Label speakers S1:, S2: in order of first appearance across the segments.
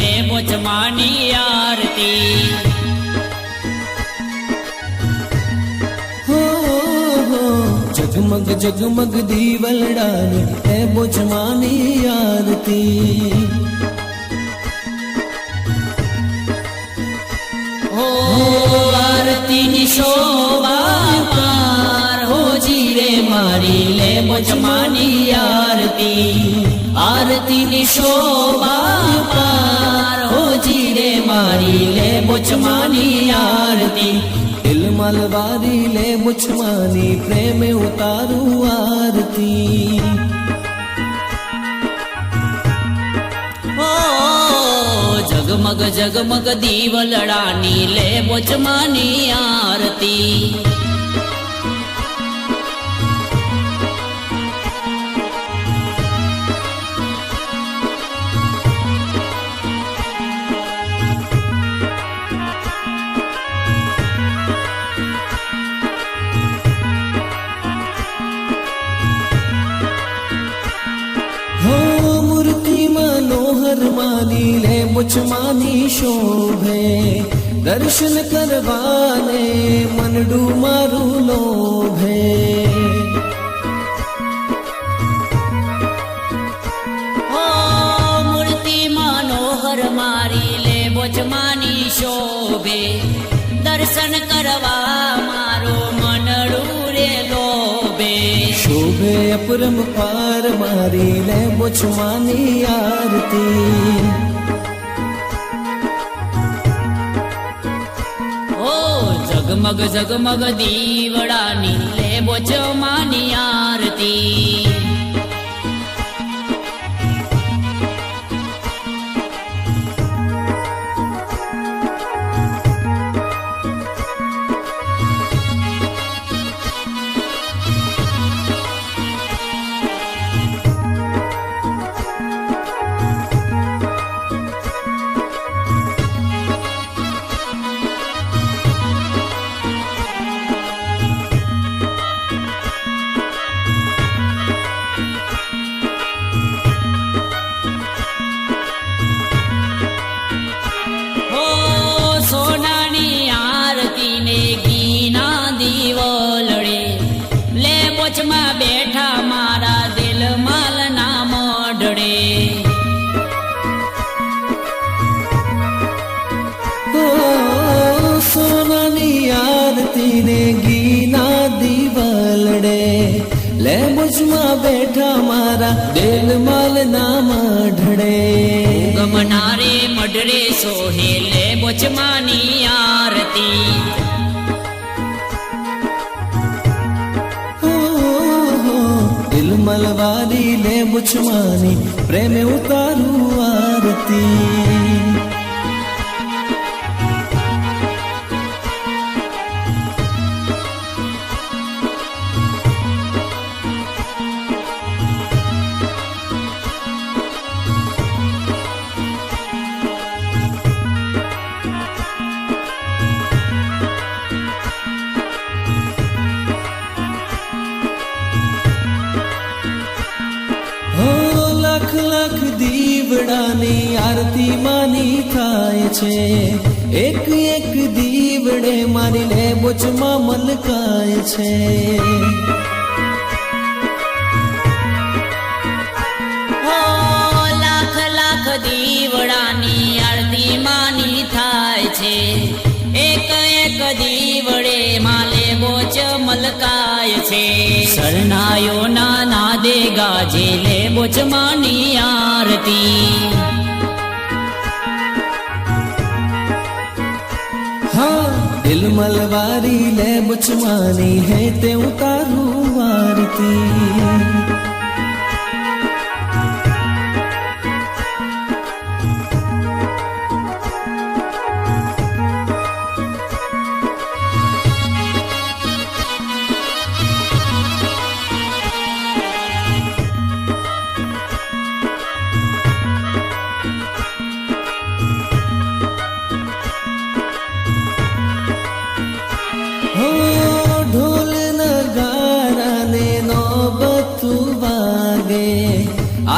S1: મારી લે બોચમાની આરતી
S2: જગમગ જગમગ દીવલડાની એ બોજમાની આરતી.
S1: હો આરતીની શોભા મારી આરતી આરતી ની શોભા પાર હો જીવે મારી લે બોચમાની આરતી
S2: દિલ મલવારી લે મુછમાની પ્રેમે ઉતારું આરતી
S1: જગમગ જગમગ દીવલડાની લે બોચમાની આરતી
S2: માની લે મુછમાની શોભે દર્શન કરવાને મનડું મારું લોભે
S1: મારી લે બોચમાની શોભે દર્શન કરવા
S2: શોભે અપરમ પાર મારી લે મુછમાની આરતી
S1: ઓ જગમગ જગમગ દીવડાની લે બોચમાની આરતી લે
S2: મુજમાં બેઠા મારા દિલ માલ ના મઢડે
S1: ગમનારે મઢડે સોહે લે બોચમાની આરતી.
S2: હો, હો, દિલ મલવારી લે મુછમાની પ્રેમે ઉતારું આરતી. દીવડાની આરતી માની થાય છે. એક એક દીવડે મારી લે બોચમાં મલકાય છે.
S1: દીવડાની આરતી માની થાય છે. એક એક દીવડે માલે મલકાય છે. શરણાયો ના નાદે ગાજે લે બોચમાની આરતી.
S2: દિલ મલવારી લે મુછમાની હે તે ઉતારું આરતી.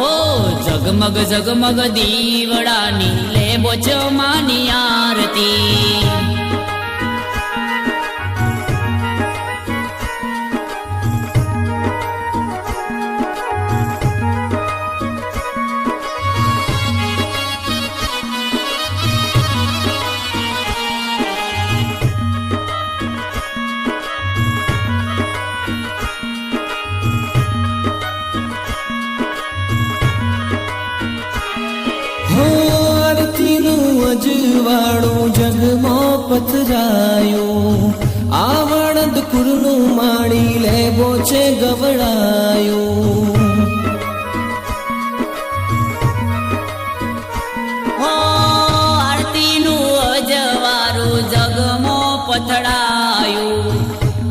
S1: ઓ જગમગ જગમગ દીવડાની લેબો માની આરતી.
S2: અજવાળું જગમાં પથરાયું આવણદ કુરનું માણી લેબો છે ગવડાયું.
S1: પથડાયું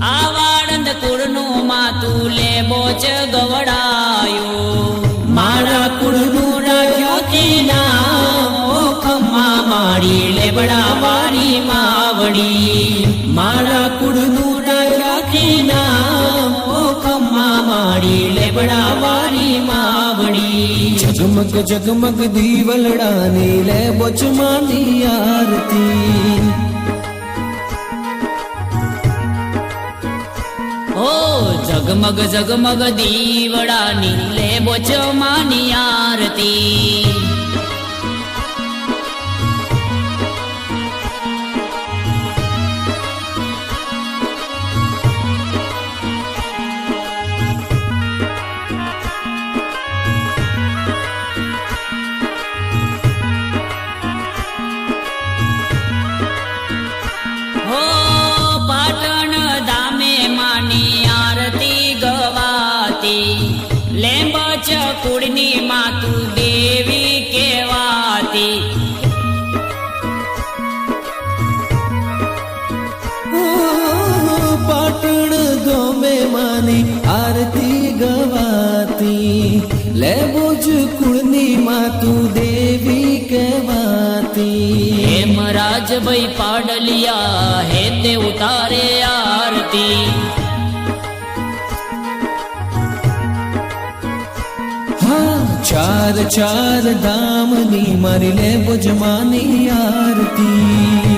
S1: આરતીનું વાળંદ કુળનું માતું લેબો ચ ગવડાયું. મારી લેબડા માવડી? મારા કુળનું રાખી નામ ઓ ખમ્મા મારી લેબડા વારી માવડી.
S2: જગમગ જગમગ દીવલડાની લે બચમાની આરતી.
S1: ઓ જગમગ જગમગ દીવડાની લેબો ચમાની આરતી. કુળની માતુ દેવી કેવાતી
S2: પાટણ ગમે માની આરતી ગવાતી. લે બોજ કુળની માતુ દેવી કહેવાતી.
S1: હેમ રાજભાઈ પાડલિયા હે તે ઉતારે
S2: ચાર ચાર ધામની મારી લે બુજમાની આરતી.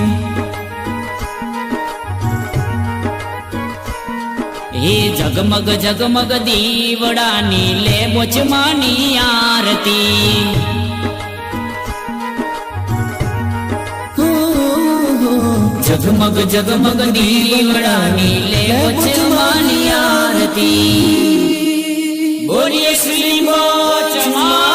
S1: એ જગમગ જગમગ દીવડાની લે બોચમાની આરતી. જગમગ જગમગ દીવડાની લે બોચમાની આરતી. બોલીએ चमा चमा